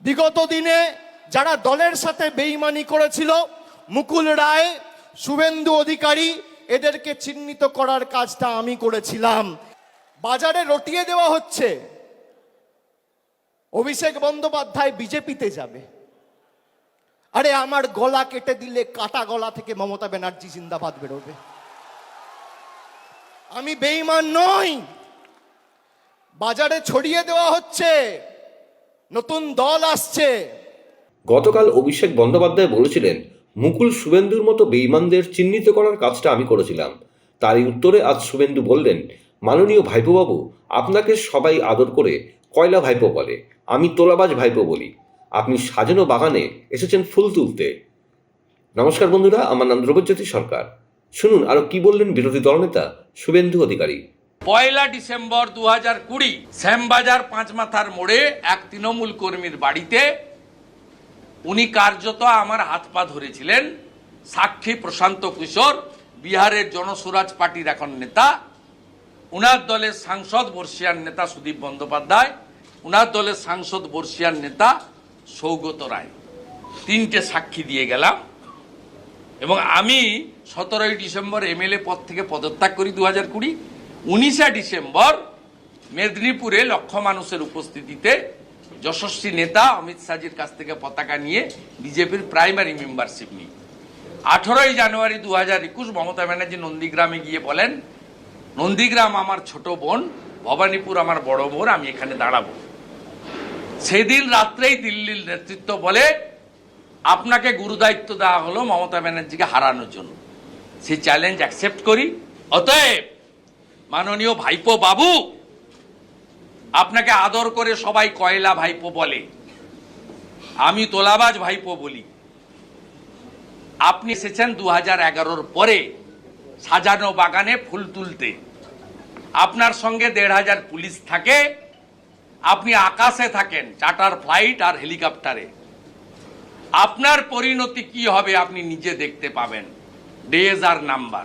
বিগত দিনে যারা দলের সাথে বেইমানি করেছিল, মুকুল রায়, শুভেন্দু অধিকারী, এদেরকে চিহ্নিত করার কাজটা আমি করেছিলাম। বাজারে রটিয়ে দেওয়া হচ্ছে। অভিষেক বন্দ্যোপাধ্যায় বিজেপিতে যাবে। আরে আমার গলা কেটে দিলে কাটা গলা থেকে মমতা ব্যানার্জি জিন্দাবাদ বেরোবে। আমি বেইমান নই। বাজারে ছড়িয়ে দেওয়া হচ্ছে। নতুন দল আসছে। গতকাল অভিষেক বন্দ্যোপাধ্যায় বলেছিলেন, মুকুল শুভেন্দুর মতো বেইমানদের চিহ্নিত করার কাজটা আমি করেছিলাম। তারই উত্তরে আজ শুভেন্দু বললেন, মাননীয় ভাইপোবাবু, আপনাকে সবাই আদর করে কয়লা ভাইপো বলে, আমি তোলাবাজ ভাইপো বলি। আপনি সাজানো বাগানে এসেছেন ফুল তুলতে। নমস্কার বন্ধুরা, আমার নাম ধ্রুবজ্যোতি সরকার। শুনুন আরও কি বললেন বিরোধী দলনেতা শুভেন্দু অধিকারী? পয়লা ডিসেম্বর দু হাজার কুড়ি শ্যামবাজার পাঁচমাথার মোড়ে এক তৃণমূল কর্মীর বাড়িতে উনি কার্যত আমার হাত পা ধরেছিলেন। সাক্ষী প্রশান্ত কিশোর, বিহারের জনস্বরাজ পার্টির এখন নেতা। উনার দলের সাংসদ বর্ষিয়ান নেতা সুদীপ বন্দ্যোপাধ্যায়, উনার দলের সাংসদ বর্ষিয়ান নেতা সৌগত রায়। তিনটে সাক্ষী দিয়ে গেলাম এবং আমি সতেরোই ডিসেম্বর এমএলএ পদ থেকে পদত্যাগ করি দু হাজার কুড়ি। উনিশে ডিসেম্বর মেদিনীপুরে লক্ষ মানুষের উপস্থিতিতে যশস্বী নেতা অমিত শাহজির কাছ থেকে পতাকা নিয়ে বিজেপির প্রাইমারি মেম্বারশিপ নিই আঠেরোই জানুয়ারি দু হাজার একুশ মমতা ব্যানার্জি নন্দীগ্রামে গিয়ে বলেন, নন্দীগ্রাম আমার ছোট বোন, ভবানীপুর আমার বড় বোন আমি এখানে দাঁড়াবো। সেদিন রাত্রেই দিল্লির নেতৃত্ব বলে, আপনাকে গুরুদায়িত্ব দেওয়া হলো মমতা ব্যানার্জিকে হারানোর জন্য। সেই চ্যালেঞ্জ অ্যাকসেপ্ট করি। অতএব মাননীয় ভাইপো বাবু, আপনাকে আদর করে সবাই কয়লা ভাইপো বলে। আমি তোলাবাজ ভাইপো বলি। আপনি এসেছেন দু হাজার পরে সাজানো বাগানে ফুল তুলতে। আপনার সঙ্গে দেড় হাজার পুলিশ থাকে। আপনি আকাশে থাকেন চার্টার ফ্লাইট আর হেলিকপ্টারে। আপনার পরিণতি কি হবে আপনি নিজে দেখতে পাবেন। ডেজ আর নাম্বার।